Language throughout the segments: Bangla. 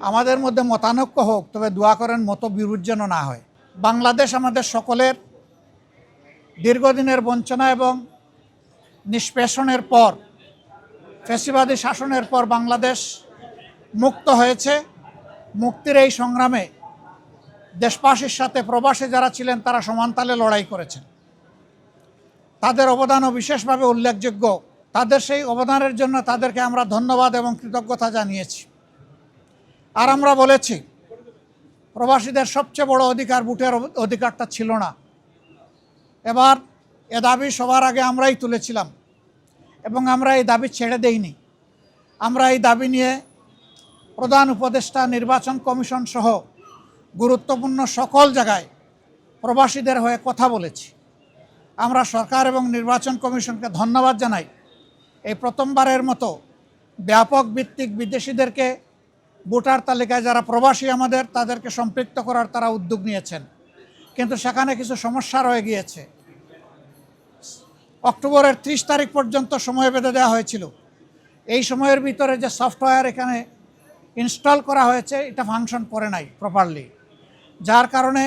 আমাদের মধ্যে মতানৈক্য হোক, তবে দোয়া করেন মতো বিরোধ যেন না হয়। বাংলাদেশ আমাদের সকলের দীর্ঘদিনের বঞ্চনা এবং নিষ্পেষণের পর, ফেসিবাদী শাসনের পর বাংলাদেশ মুক্ত হয়েছে। মুক্তির এই সংগ্রামে দেশবাসীর সাথে প্রবাসে যারা ছিলেন, তারা সমানতালে লড়াই করেছেন। তাদের অবদানও বিশেষভাবে উল্লেখযোগ্য। তাদের সেই অবদানের জন্য তাদেরকে আমরা ধন্যবাদ এবং কৃতজ্ঞতা জানিয়েছি। আর আমরা বলেছি, প্রবাসীদের সবচেয়ে বড় অধিকার, ভোটের অধিকারটা ছিল না। এবার এ দাবি সবার আগে আমরাই তুলেছিলাম এবং আমরা এই দাবি ছেড়ে দেইনি। আমরা এই দাবি নিয়ে প্রধান উপদেষ্টা, নির্বাচন কমিশন সহ গুরুত্বপূর্ণ সকল জায়গায় প্রবাসীদের হয়ে কথা বলেছি। আমরা সরকার এবং নির্বাচন কমিশনকে ধন্যবাদ জানাই। এই প্রথমবারের মতো ব্যাপক ভিত্তিক বিদেশিদেরকে ভোটার তালিকায় যারা প্রবাসী আমাদের, তাদেরকে সম্পৃক্ত করার তারা উদ্যোগ নিয়েছেন। কিন্তু সেখানে কিছু সমস্যা রয়ে গিয়েছে। অক্টোবরের ত্রিশ তারিখ পর্যন্ত সময় বেঁধে দেওয়া হয়েছিল। এই সময়ের ভিতরে যে সফটওয়্যার এখানে ইনস্টল করা হয়েছে, এটা ফাংশন করে নাই প্রপারলি যার কারণে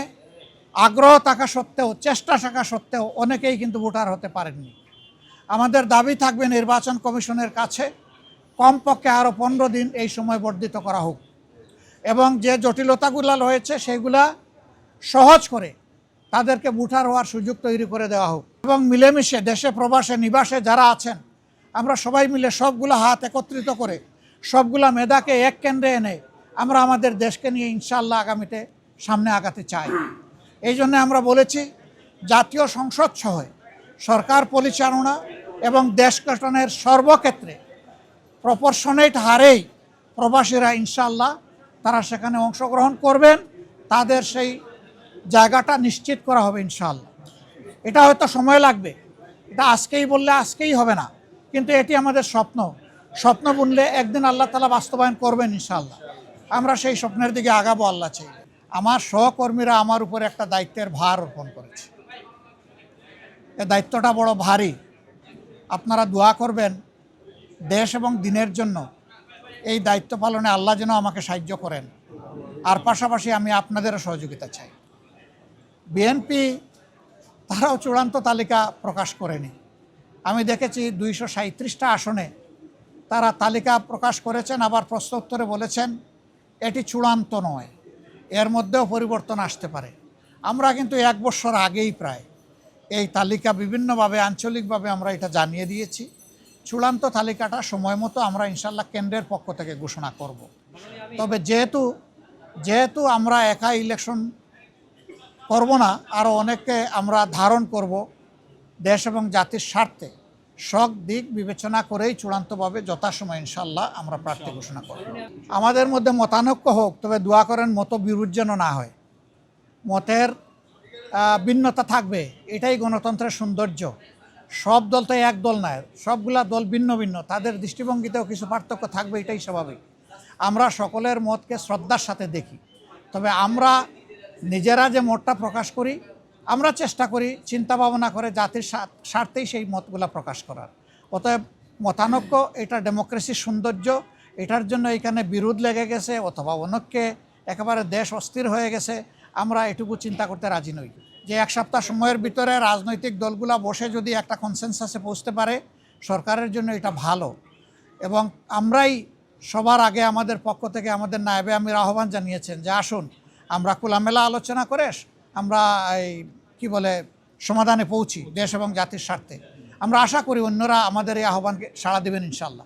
আগ্রহ থাকা সত্ত্বেও, চেষ্টা থাকা সত্ত্বেও অনেকেই কিন্তু ভোটার হতে পারেননি। আমাদের দাবি থাকবে নির্বাচন কমিশনের কাছে কমপক্ষে আরও পনেরো দিন এই সময় বর্ধিত করা হোক। এবং যে জটিলতাগুলো রয়েছে সেইগুলা সহজ করে তাদেরকে ভোটার হওয়ার সুযোগ তৈরি করে দেওয়া হোক। এবং মিলেমিশে দেশে প্রবাসে, নিবাসে যারা আছেন, আমরা সবাই মিলে সবগুলো হাত একত্রিত করে, সবগুলা মেধাকে এক কেন্দ্রে এনে আমরা আমাদের দেশকে নিয়ে ইনশাল্লাহ আগামীতে সামনে আগাতে চাই। এই জন্য আমরা বলেছি, জাতীয় সংসদ সহ সরকার পরিচালনা এবং দেশ গঠনের সর্বক্ষেত্রে প্রপোর্শনেট হারেই প্রবাসীরা ইনশাল্লাহ তারা সেখানে অংশগ্রহণ করবেন, তাদের সেই জায়গাটা নিশ্চিত করা হবে ইনশাল্লাহ এটা হয়তো সময় লাগবে। এটা আজকেই বললে আজকেই হবে না, কিন্তু এটি আমাদের স্বপ্ন। স্বপ্ন বুনলে একদিন আল্লাহ তালা বাস্তবায়ন করবেন ইনশাল্লাহ আমরা সেই স্বপ্নের দিকে আগাবো আল্লাহ চাই। আমার সহকর্মীরা আমার উপরে একটা দায়িত্বের ভার অর্পণ করেছে। এ দায়িত্বটা বড় ভারী। আপনারা দোয়া করবেন দেশ এবং দিনের জন্য এই দায়িত্ব পালনে আল্লাহ যেন আমাকে সাহায্য করেন। আর পাশাপাশি আমি আপনাদেরও সহযোগিতা চাই। বিএনপি তারাও চূড়ান্ত তালিকা প্রকাশ করেনি। আমি দেখেছি দুইশো সাঁত্রিশটা আসনে তারা তালিকা প্রকাশ করেছেন, আবার প্রশ্ন উত্তরে বলেছেন, এটি চূড়ান্ত নয়। এর মধ্যেও পরিবর্তন আসতে পারে। আমরা কিন্তু এক বছর আগেই প্রায় এই তালিকা বিভিন্নভাবে, আঞ্চলিকভাবে আমরা এটা জানিয়ে দিয়েছি। চূড়ান্ত তালিকাটা সময় মতো আমরা ইনশাল্লাহ কেন্দ্রের পক্ষ থেকে ঘোষণা করব। তবে যেহেতু যেহেতু আমরা একা ইলেকশন করব না আরও অনেককে আমরা ধারণ করব দেশ এবং জাতির স্বার্থে, সব দিক বিবেচনা করেই চূড়ান্তভাবে যথাসময় ইনশাল্লাহ আমরা প্রার্থী ঘোষণা করব। আমাদের মধ্যে মতানৈক্য হোক, তবে দোয়া করেন মতো বিরোধ যেন না হয়। মতের ভিন্নতা থাকবে, এটাই গণতন্ত্রের সৌন্দর্য। সব দল তো এক দল নয় সবগুলা দল ভিন্ন ভিন্ন, তাদের দৃষ্টিভঙ্গিতেও কিছু পার্থক্য থাকবে, এটাই স্বাভাবিক। আমরা সকলের মতকে শ্রদ্ধার সাথে দেখি, তবে আমরা নিজেরা যে মতটা প্রকাশ করি, আমরা চেষ্টা করি চিন্তা ভাবনা করে জাতির স্বার্থ- স্বার্থেই সেই মতগুলা প্রকাশ করার। অতএব মতানৈক্য, এটা ডেমোক্রেসির সৌন্দর্য, এটার জন্য এখানে বিরোধ লেগে গেছে অথবা অনেককে একেবারে দেশ অস্থির হয়ে গেছে, আমরা এটুকু চিন্তা করতে রাজি নই। যে এক সপ্তাহ সময়ের ভিতরে রাজনৈতিক দলগুলা বসে যদি একটা কনসেনসাসে পৌঁছতে পারে, সরকারের জন্য এটা ভালো। এবং আমরাই সবার আগে আমাদের পক্ষ থেকে আমাদের নায়েবে আমির আহ্বান জানিয়েছেন যে আসুন, আমরা খোলামেলা আলোচনা করে আমরা এই, কি বলে, সমাধানে পৌঁছি দেশ এবং জাতির স্বার্থে। আমরা আশা করি অন্যরা আমাদের এই আহ্বানকে সাড়া দেবেন ইনশাল্লাহ